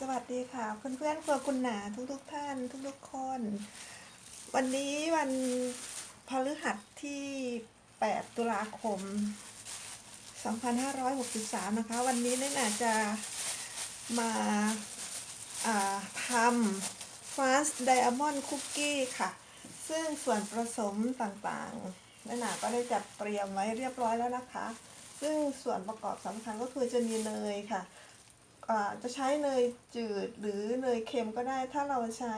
สวัสดีค่ะเพื่อนๆครัวคุณหนาทุกๆทท่านทุกๆคน วันนี้วันพฤหัสที่ 8 ตุลาคม 2563 นะคะ วันนี้นี่นาจะมาาทำ fast diamond cookie ค่ะ ซึ่งส่วนผสมต่างๆนานาก็ได้จัดเตรียมไว้เรียบร้อยแล้วนะคะ ซึ่งส่วนประกอบสำคัญก็คือจะมีเนยค่ะ จะใช้เนยจืดหรือเนยเค็มก็ได้ ถ้าเราใช้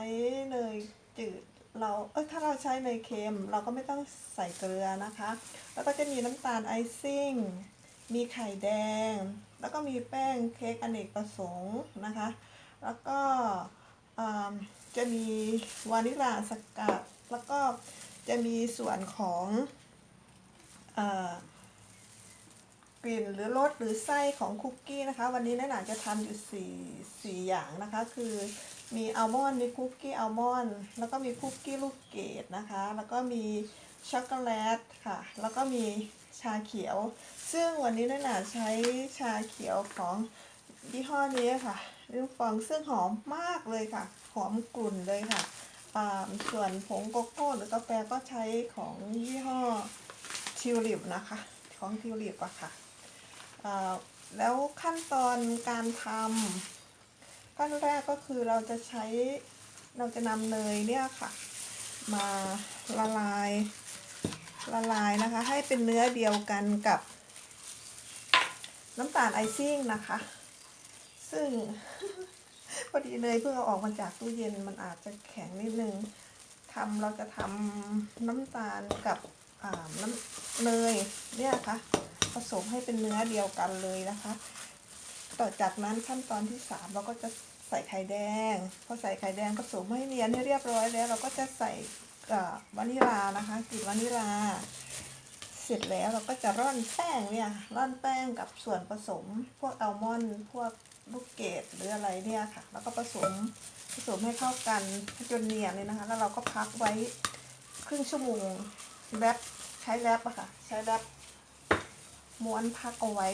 เนยจืดเราเอยถ้าเราใช้เนยเค็มเราก็ไม่ต้องใส่เกลือนะคะ แล้วก็จะมีน้ำตาลไอซิ่ง มีไข่แดง แล้วก็มีแป้งเค้กอเนกประสงค์นะคะ แล้วก็จะมีวานิลลาสกัด แล้วก็จะมีส่วนของอ ลิ่นหรือรสหรือไส้ของคุกกี้นะคะ วันนี้แน่นาจะทำอยู่สี่สี่อย่างนะคะ คือมีอัลมอนด์มีคุกกี้อัลมอนด์แล้วก็มีคุกกี้ลูกเกดนะคะ แล้วก็มีช็อกโกแลตค่ะ แล้วก็มีชาเขียว ซึ่งวันนี้แน่นาใช้ชาเขียวของยี่ห้อนี้ค่ะลิงฟองซึ่งหอมมากเลยค่ะ หอมกลุ่นเลยค่ะส่วนผงโกโก้หรือกาแฟก็ใช้ของยี่ห้อทิวลิปนะคะ ของทิวลิปอะค่ะอ่า แล้วขั้นตอนการทำขั้นแรกก็คือเราจะใช้เราจะนำเนยเนี่ยค่ะ มาละลายละลายนะคะ ให้เป็นเนื้อเดียวกันกับน้ำตาลไอซิ่งนะคะ ซึ่งพอดีเนยเพิ่งเอาออกมาจากตู้เย็นมันอาจจะแข็งนิดนึงทำเราจะทำน้ำตาลกับอ่าน้ำเนยเนี่ยค่ะ สมให้เป็นเนื้อเดียวกันเลยนะคะ ต่อจากนั้นขั้นตอนที่สามเราก็จะใส่ไข่แดง พอใส่ไข่แดงผสมให้เนียนให้เรียบร้อยแล้ว เราก็จะใส่วานิลานะคะกลิ่นวานิลา เสร็จแล้วเราก็จะร่อนแป้งเนี่ยร่อนแป้งกับส่วนผสม พวกอัลมอนด์พวกลูกเกดหรืออะไรเนี่ยค่ะ แล้วก็ผสมผสมให้เข้ากันจนเนียนเลยนะคะ แล้วเราก็พักไว้ครึ่งชั่วโมงแรปใช้แรปอะค่ะ ใช้แรป ม้วนพักเอาไว้